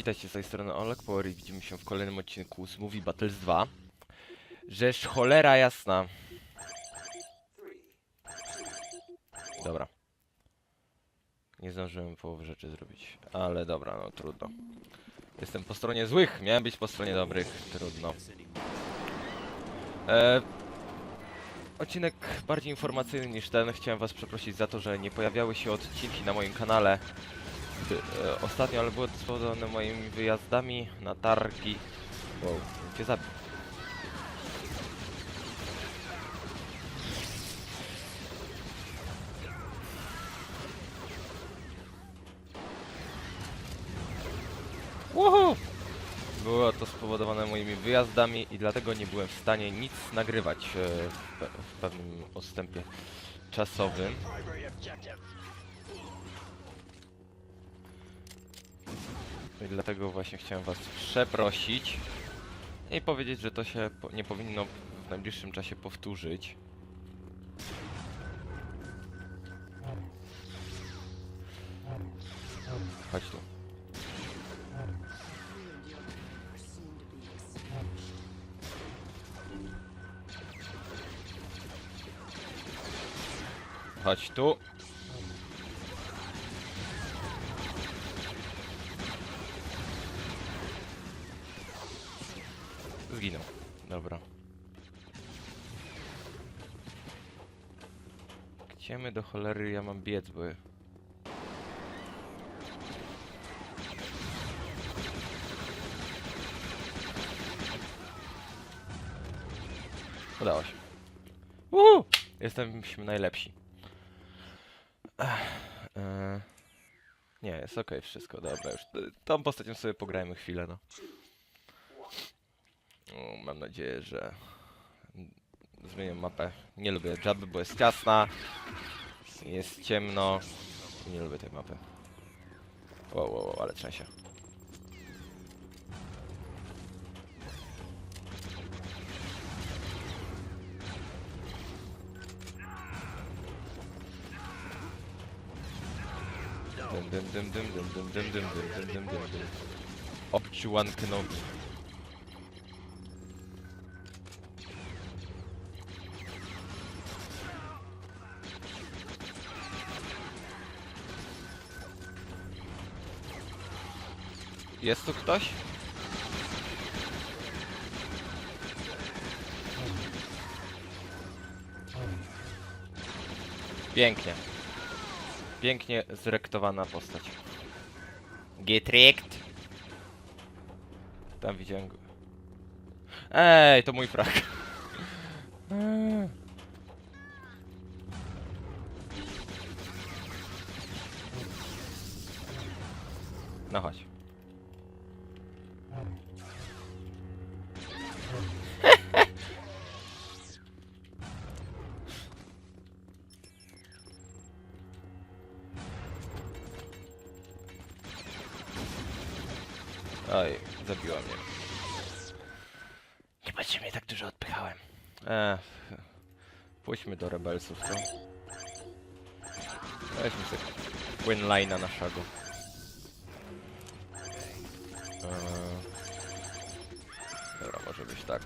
Witajcie z tej strony Olek Power i widzimy się w kolejnym odcinku z Movie Battles 2. Rzecz cholera jasna. Dobra. Nie zdążyłem połowy rzeczy zrobić, ale dobra, no trudno. Jestem po stronie złych, miałem być po stronie dobrych, trudno. E, odcinek bardziej informacyjny niż ten. Chciałem was przeprosić za to, że nie pojawiały się odcinki na moim kanale ostatnio, ale było to spowodowane moimi wyjazdami na targi. Wow, cię zabił. Woohoo! Było to spowodowane moimi wyjazdami i dlatego nie byłem w stanie nic nagrywać e, w, pe- w pewnym odstępie czasowym. I dlatego właśnie chciałem was przeprosić i powiedzieć, że to się nie powinno w najbliższym czasie powtórzyć. Chodź tu. Chodź tu. Zginął. Dobra. Gdzie my do cholery ja mam biec, bo... Udało się. Uhu! Jesteśmy najlepsi. Ech, e, Nie, jest okej wszystko, dobra już. Tą postacią sobie pograjmy chwilę, no. O, mam nadzieję, że zmienię mapę. Nie lubię Jabby, bo jest ciasna, jest ciemno. Nie lubię tej mapy. Wow, wow, wow ale trzęsie. Dym, dym, dym, dym, dym, dym, dym, dym, dym, dym, dym, dym, dym. Jest tu ktoś? Pięknie. Pięknie zrektowana postać. Getriekt. Tam widziałem go. Ej, to mój frak. No chodź. Zabiła mnie. Nie patrzcie mnie tak dużo odpychałem. Eee, pójdźmy do rebelsów, co? Weźmy sobie Winline'a naszego. Eee, dobra, może być tak.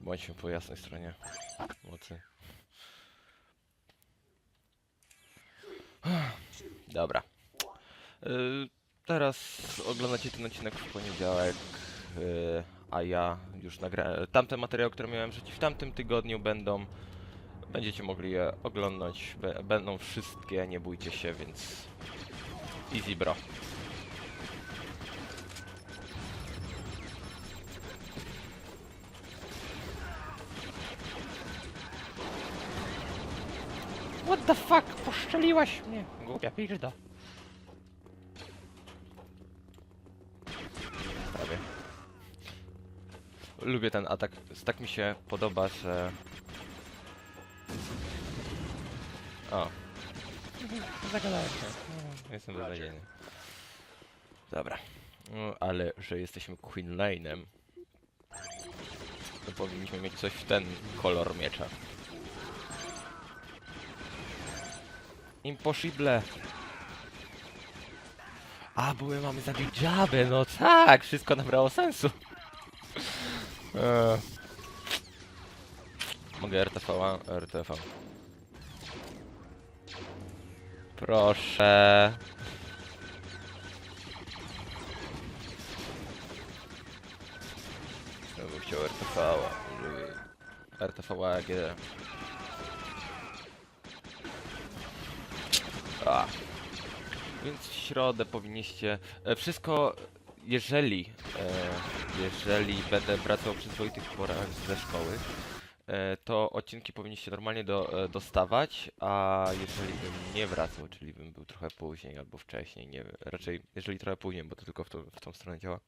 Bądźmy po jasnej stronie mocy. Dobra. Y, Teraz oglądacie ten odcinek w poniedziałek, y, a ja już nagrałem. Tamte materiały, które miałem wrzucić w tamtym tygodniu będą. Będziecie mogli je oglądać. Będą wszystkie, nie bójcie się, więc. Easy bro. What the fuck? Poszczeliłaś mnie! Głupia pizda. Lubię ten atak. Tak mi się podoba, że... O. Zagadałem się. Jestem beznadziejny. Dobra. No, ale że jesteśmy Queen Lane'em, to powinniśmy mieć coś w ten kolor miecza. Impossible! A, bo my mamy zabić Jabę, no tak, wszystko nabrało sensu. Eee. Mogę RTV? RTV. Proszę. Ja bym chciał RTV. RTV AG. A. Więc w środę powinniście... E, wszystko, jeżeli... E, jeżeli będę wracał przy swoich porach ze szkoły, e, to odcinki powinniście normalnie do, e, dostawać, a jeżeli bym nie wracał, czyli bym był trochę później albo wcześniej, nie wiem, raczej jeżeli trochę później, bo to tylko w, to, w tą stronę działa,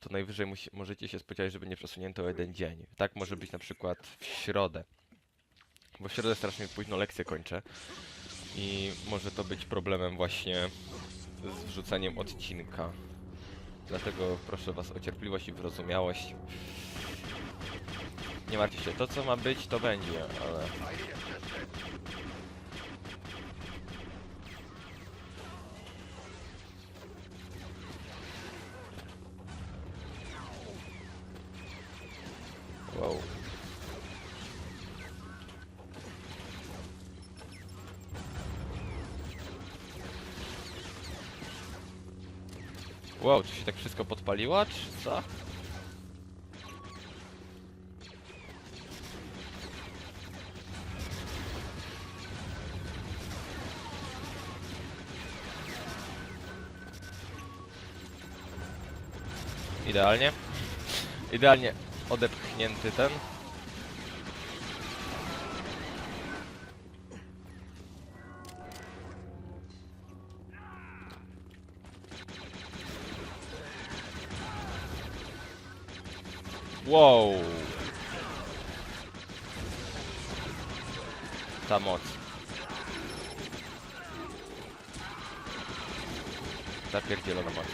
to najwyżej musi, możecie się spodziewać, że będzie przesunięto o jeden dzień. Tak może być na przykład w środę, bo w środę strasznie późno lekcję kończę i może to być problemem właśnie z wrzuceniem odcinka. Dlatego proszę Was o cierpliwość i wyrozumiałość. Nie martwcie się, to co ma być, to będzie, ale... Wow, czy się tak wszystko podpaliło, czy co? Idealnie. Idealnie odepchnięty ten. Wow. Ta moc. Zapierdzielona moc.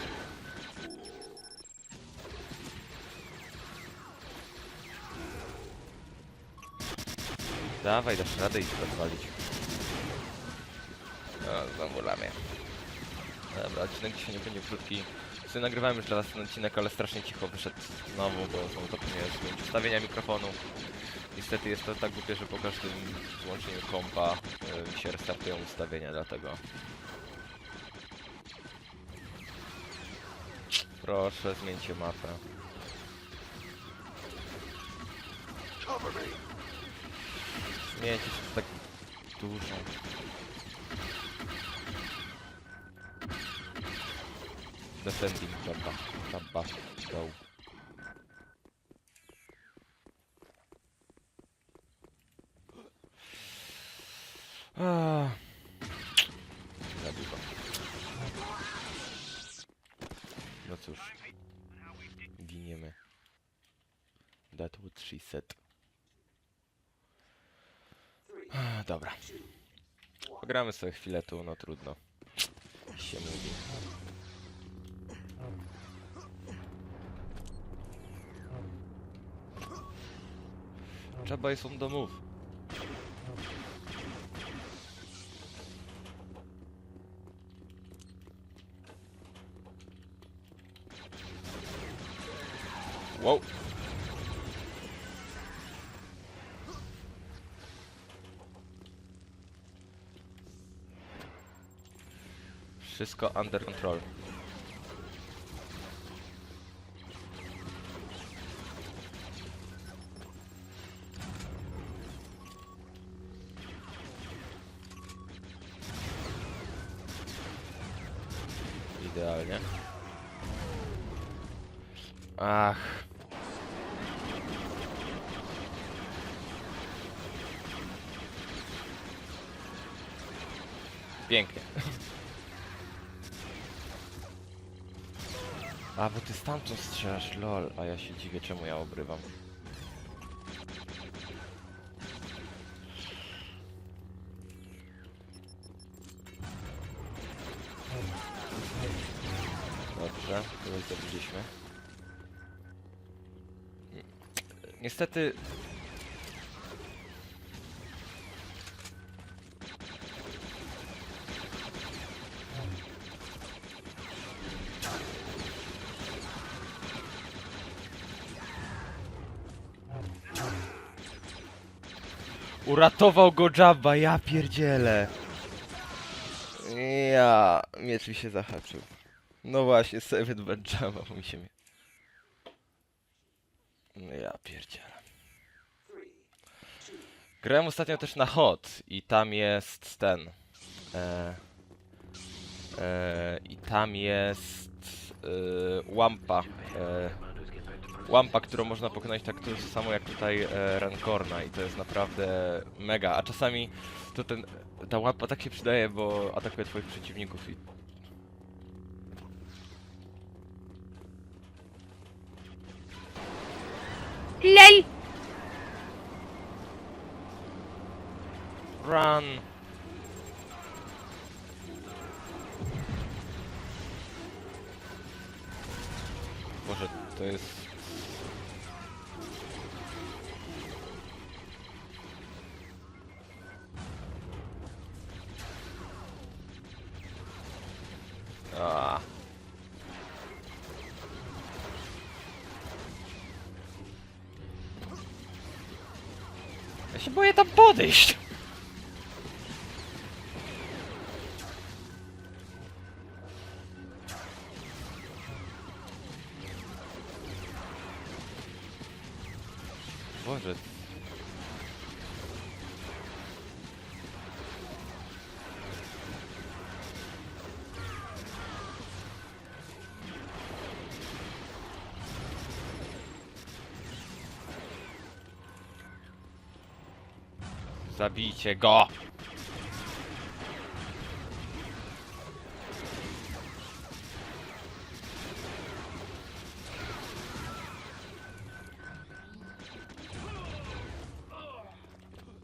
Dawaj, dasz radę ich rozwalić. No, znowu lamię. Dobra, odcinek dzisiaj nie będzie krótki. Sobie nagrywałem już was ten odcinek, ale strasznie cicho wyszedł znowu, bo znowu zapomniałem zmienić ustawienia mikrofonu. Niestety jest to tak głupie, że po każdym złączeniu kompa y, się restartują ustawienia, dlatego... Proszę, zmieńcie mapę. Zmieńcie się tak dużo. Defending Jabba. Jabba. Go. Ah. Zabił go. No cóż. Giniemy. That what she said. Ah, Dobra. Pogramy sobie chwilę tu, no trudno. Się mówi. Trzeba jest on do move. Wow. Wszystko under control. Stamtąd strzelasz, lol, a ja się dziwię, czemu ja obrywam. Dobrze, kogoś zabiliśmy. Niestety... Uratował go Jabba, ja pierdzielę. Ja, miecz mi się zahaczył. No właśnie, Seven bo mi się... mie- No ja pierdzielę. Grałem ostatnio też na Hot i tam jest ten... E, e, I tam jest... E, Łampa. E, łampa, którą można pokonać tak to samo jak tutaj e, Rancorna i to jest naprawdę mega, a czasami to ten, ta łampa tak się przydaje, bo atakuje twoich przeciwników i LEL! run! Boże, to jest... A. Ja się boję tam podejść. Boże. Zabijcie go!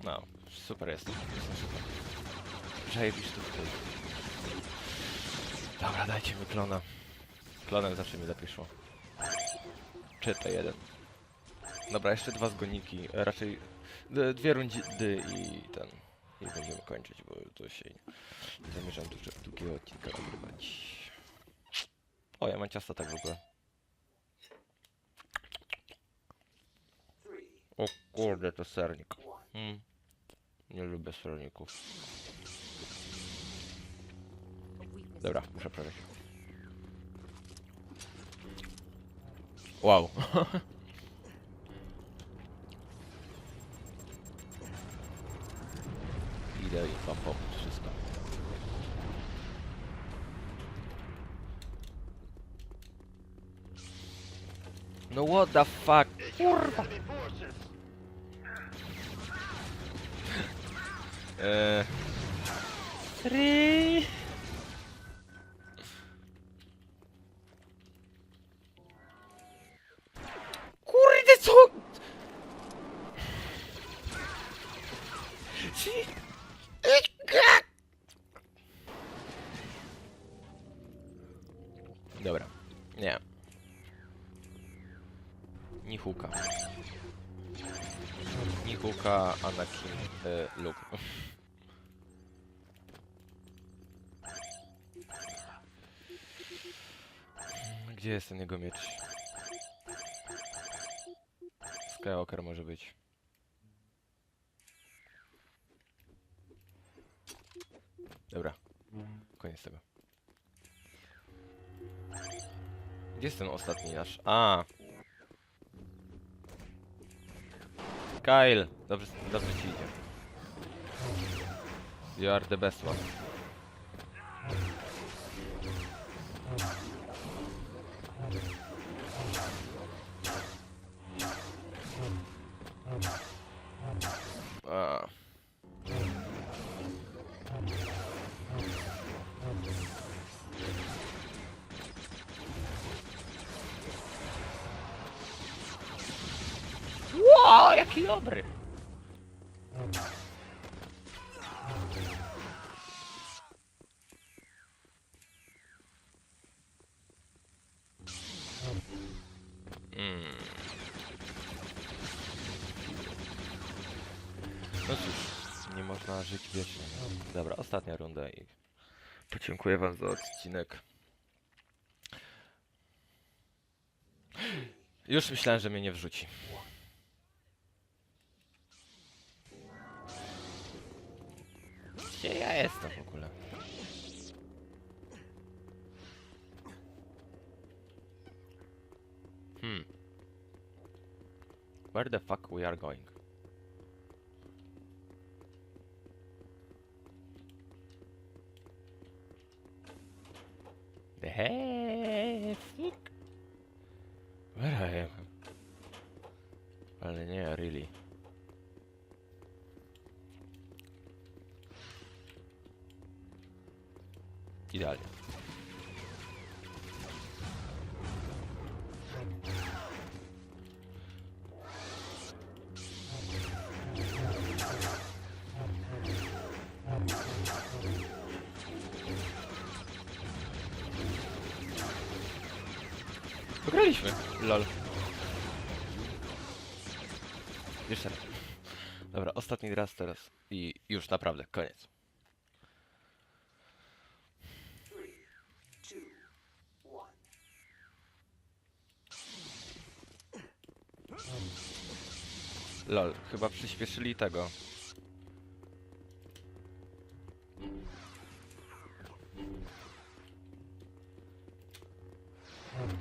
No, super jest. Przejebisz tu w. Dobra, dajcie mi klona. Klonem zawsze mi lepiej szło. Czytaj jeden. Dobra, jeszcze dwa zgoniki. Raczej dwie rundy i ten. I będziemy kończyć, bo to się nie zamierzam dużo, długiego odcinka nagrywać. O, ja mam ciasto tak w ogóle. O kurde, to sernik. Hmm. Nie lubię serników. Dobra, muszę przejść. Wow. Idę i wam pomóc wszystko. No what the fuck? Kurwa! Eee... Anakin, y, Luke. Gdzie jest ten jego miecz? Skywalker może być. Dobra. Koniec tego. Gdzie jest ten ostatni nasz? A! Kyle! Dobrze, dobrze ci idzie. You are the best one. Dobry! Mm. No cóż, nie można żyć wiecznie. no. Dobra, ostatnia runda i podziękuję wam za odcinek. Już myślałem, że mnie nie wrzuci. Hmm. Where the fuck we are going? The heck? Dobra, ostatni raz teraz. I już naprawdę, koniec. Lol, chyba przyspieszyli tego.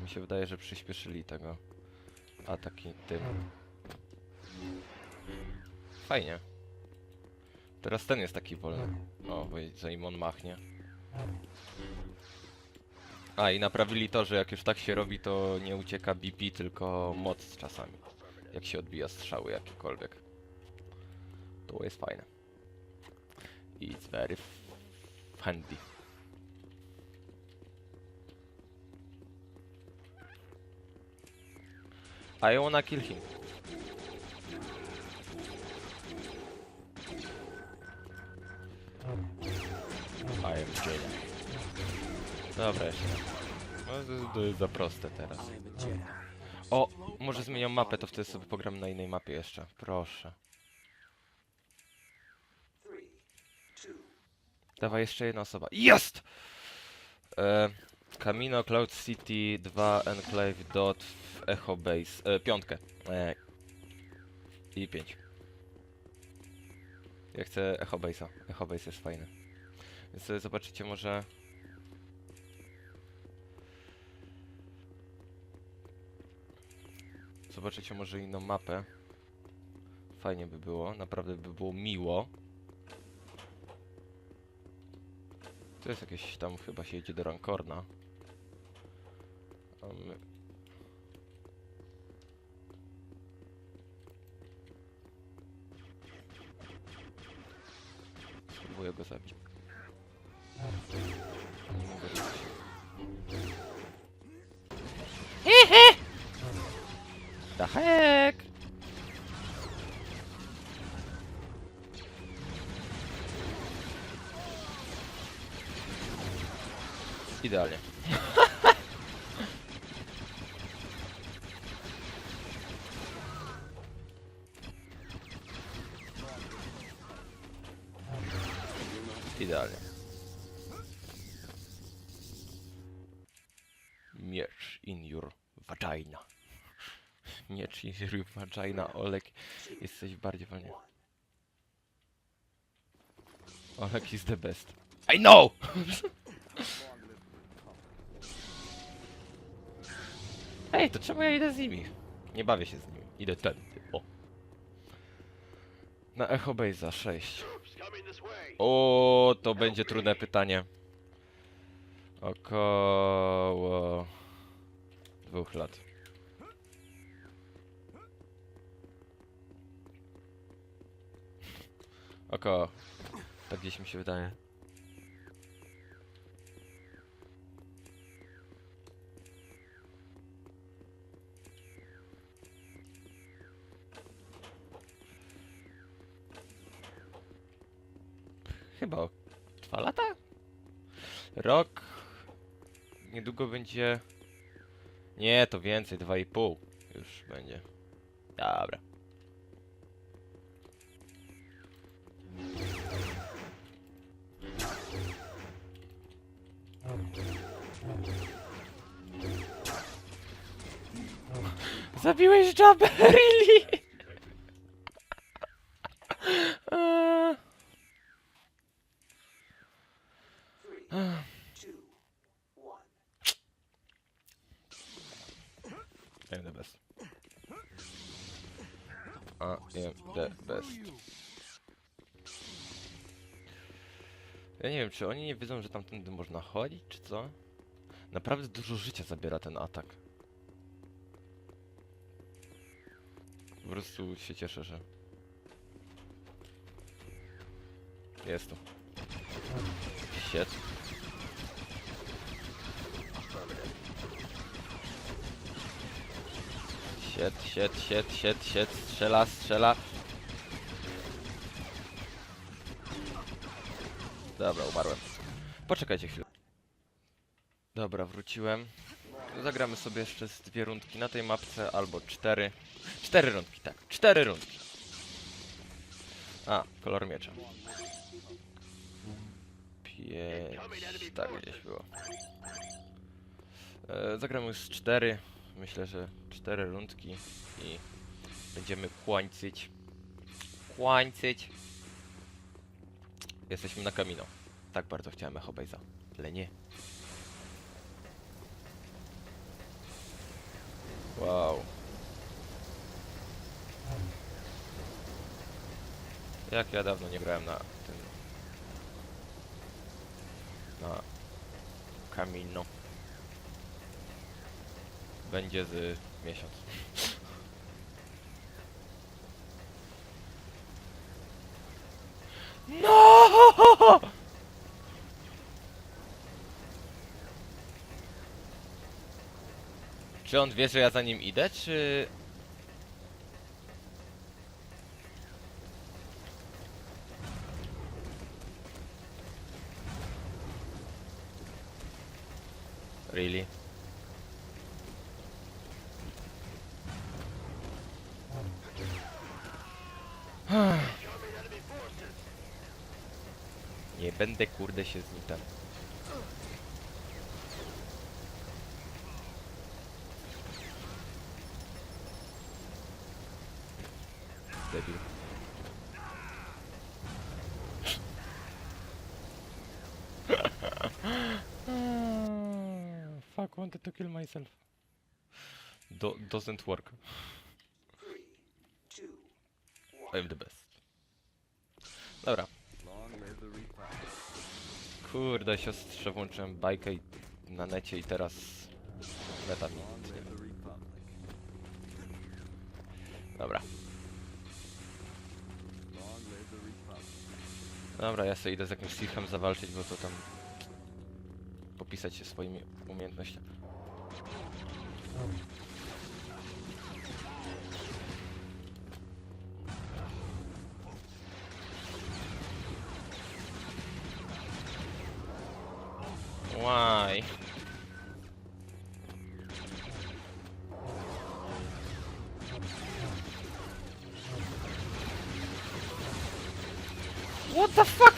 Mi się wydaje, że przyspieszyli tego ataki tym. Fajnie. Teraz ten jest taki wolny. O, bo zanim on machnie. A, i naprawili to, że jak już tak się robi, to nie ucieka BP, tylko moc czasami. Jak się odbija strzały jakiekolwiek. To jest fajne. It's very handy. I wanna kill him. Dobra, jeszcze. No, to, to jest za proste teraz. O, może zmienią mapę, to wtedy sobie pogram na innej mapie jeszcze. Proszę. Dawaj, jeszcze jedna osoba. Jest! E, Camino, Cloud City, 2, Enclave, Dot, Echo Base. E, piątkę. E, I 5. Ja chcę Echo Base'a. Echo Base jest fajny. Więc sobie zobaczycie może... Zobaczycie może inną mapę. Fajnie by było, naprawdę by było miło. To jest jakieś tam chyba się jedzie do Rankorna. A my... Spróbuję go zabić. Nie mogę. The heck? Idealnie. Your vagina, Olek. Jesteś bardziej wolnie. Olek is the best. I know! Ej, to czemu ja idę z nimi? Nie bawię się z nimi. Idę tędy. O. Na Echo Base'a 6. O, to będzie trudne pytanie. Około dwóch lat. Około. Tak gdzieś mi się wydaje. Chyba dwa lata? Rok. Niedługo będzie. Nie, to więcej, dwa i pół już będzie. Dobra. Zabiłeś Jabba, really? Eee. The best. I am the best. Ja nie wiem, czy oni nie wiedzą, że tamtędy można chodzić, czy co? Naprawdę dużo życia zabiera ten atak. Po prostu się cieszę, że... Jest tu. Shit. Shit, shit, shit, shit, shit. Strzela, strzela. Dobra, umarłem. Poczekajcie chwilę. Dobra, wróciłem. Zagramy sobie jeszcze z dwie rundki na tej mapce, albo cztery. Cztery rundki, tak. Cztery rundki. A, kolor miecza. Pięć, tak gdzieś było. E, zagramy już z cztery. Myślę, że cztery rundki i będziemy kłańcyć. Kłańcyć. Jesteśmy na kamino. Tak bardzo chciałem Echo Base'a, ale nie. Wow. Jak ja dawno nie grałem na tym... Na... Kamino. Będzie z miesiąc. No! Czy on wie, że ja za nim idę, czy... Really? Nie będę kurde się z nim tam. Debil. Fuck, wanted to kill myself. Do doesn't work. I'm the best. Dobra. Kurde, siostrze włączyłem bajkę i na necie i teraz meta mi. Dobra. Dobra, ja sobie idę z jakimś Sirchem zawalczyć, bo to tam popisać się swoimi umiejętnościami. Why? What the fuck?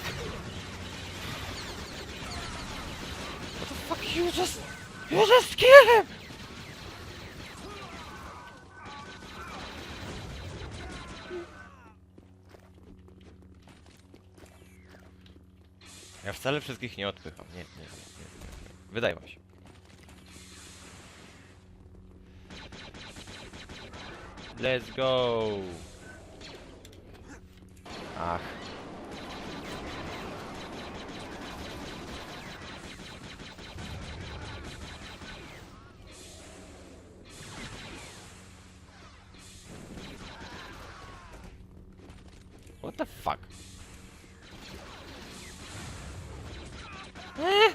What the fuck? You just... You just killed him! Wcale wszystkich nie odpycham. Nie, nie, nie, nie. Wydaje wam się. Let's go! Ach. What the fuck? Eh?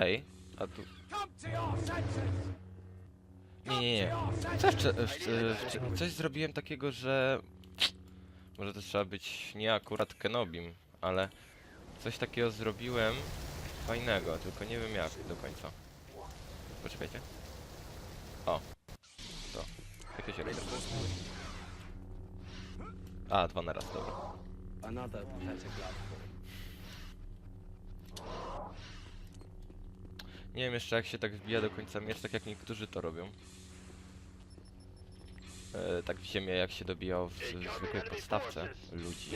Ej, a tu... Nie, nie, nie. Coś, zrobiłem takiego, że... Może to trzeba być nie akurat Kenobim, ale coś takiego zrobiłem fajnego, tylko nie wiem jak do końca. Poczekajcie. O. To. Jakieś rejdy. A, dwa na raz, dobra. Another Nie wiem jeszcze jak się tak wbija do końca miecz, tak jak niektórzy to robią. e, tak w ziemię, jak się dobijał w, w zwykłej podstawce ludzi.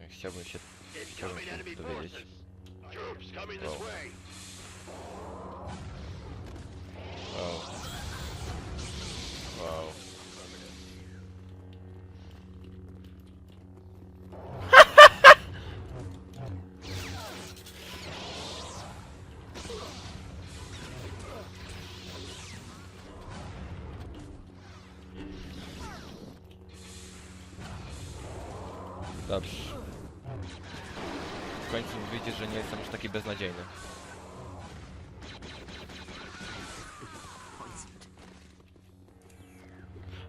E, Chciałbym się, chciałbym się dowiedzieć. Wow. Wow. Wow. Dobrze. W końcu wyjdzie, że nie jestem już taki beznadziejny.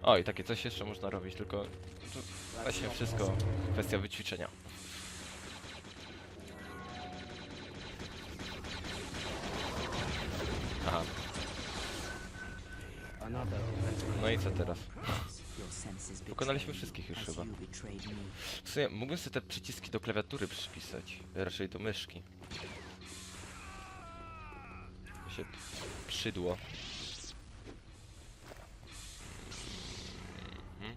O, i takie coś jeszcze można robić, tylko to właśnie wszystko kwestia wyćwiczenia. Aha, no i co teraz? Pokonaliśmy wszystkich już chyba. Sumie mógłbym sobie te przyciski do klawiatury przypisać, raczej do myszki. Mi się przydło. Mhm.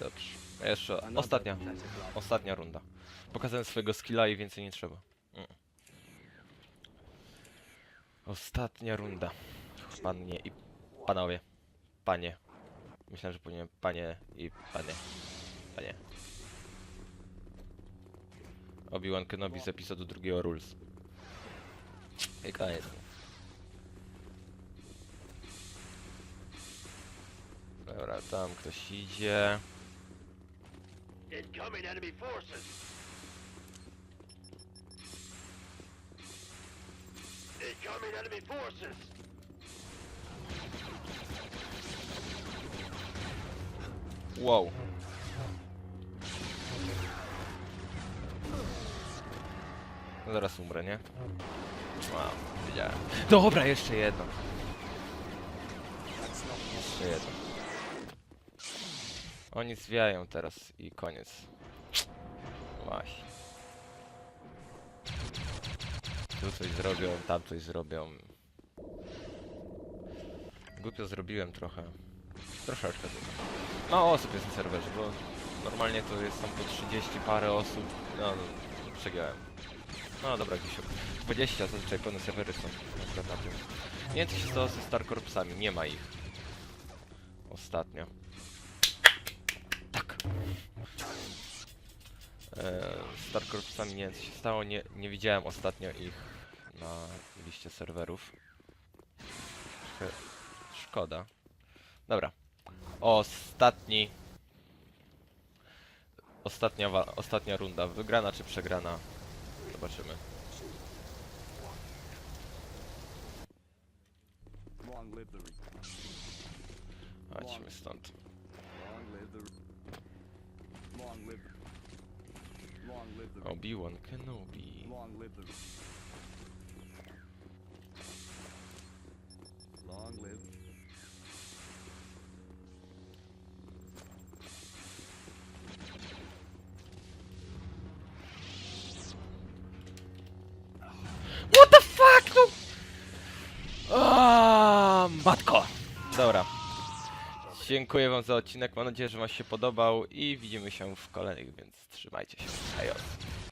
Dobrze. Jeszcze ostatnia, ostatnia runda. Pokazałem swojego skilla i więcej nie trzeba. Mm. Ostatnia runda. Panie i panowie. Panie. Myślałem, że powinien panie i panie. Panie. Obi-Wan Kenobi z epizodu drugiego Rules. I koniec. Dobra, tam ktoś idzie. Incoming enemy forces. Incoming enemy forces. Wow. No zaraz umrę, nie? Wow, wiedziałem. Dobra, jeszcze jedno. Jeszcze jedno. Oni zwijają teraz i koniec. Właśnie. Tu coś zrobią, tam coś zrobią. Głupio zrobiłem trochę. Troszeczkę tylko. Mało osób jest na serwerze, bo normalnie to jest tam po 30 parę osób. No, no przegiąłem. No dobra, jakieś ok- 20, zazwyczaj pełne serwery są akurat na tym. Nie wiem co się stało ze Star Corpsami, nie ma ich. Ostatnio. Tak. E, Star Corpsami nie wiem co się stało, nie, nie widziałem ostatnio ich na liście serwerów. Trochę Szkoda. Dobra. Ostatni. Ostatnia, ostatnia runda. Wygrana czy przegrana? Zobaczymy. Chodźmy stąd. Obi-Wan Kenobi. long live Dziękuję wam za odcinek, mam nadzieję, że wam się podobał i widzimy się w kolejnych, więc trzymajcie się. Hej.